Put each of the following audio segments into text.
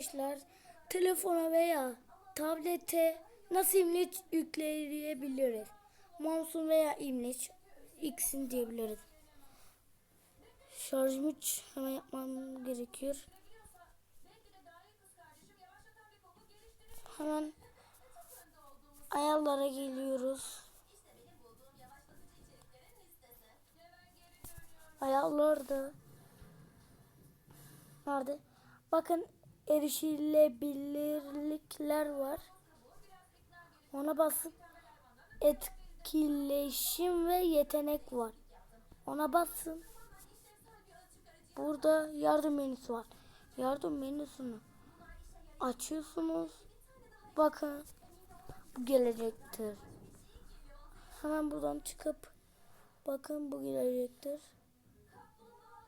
Arkadaşlar telefona veya tablete nasıl imleç yükleyebiliriz? Monsun veya imleç ikisini diyebiliriz. Şarjım 3 hemen yapmam gerekiyor. Hemen ayarlara geliyoruz. Ayarlarda nerede? Bakın erişilebilirlikler var. Ona basın. Etkileşim ve yetenek var. Ona basın. Burada yardım menüsü var. Yardım menüsünü açıyorsunuz. Bakın bu gelecektir. Hemen buradan çıkıp bakın bu gelecektir.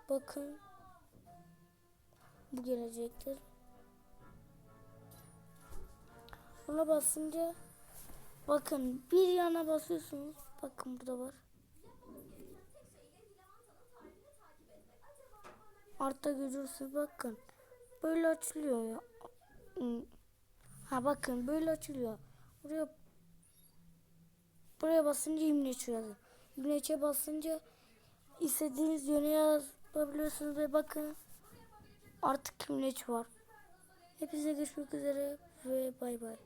Bakın bu gelecektir. Ona basınca bakın bir yana basıyorsunuz. Bakın burada var. Altta görürsünüz bakın. Böyle açılıyor ya. Ha bakın böyle açılıyor. Buraya buraya basınca imleç yazıyor. İmleçe basınca istediğiniz yöne yazabiliyorsunuz ve bakın artık imleç var. Hepinize görüşmek üzere ve bay bay.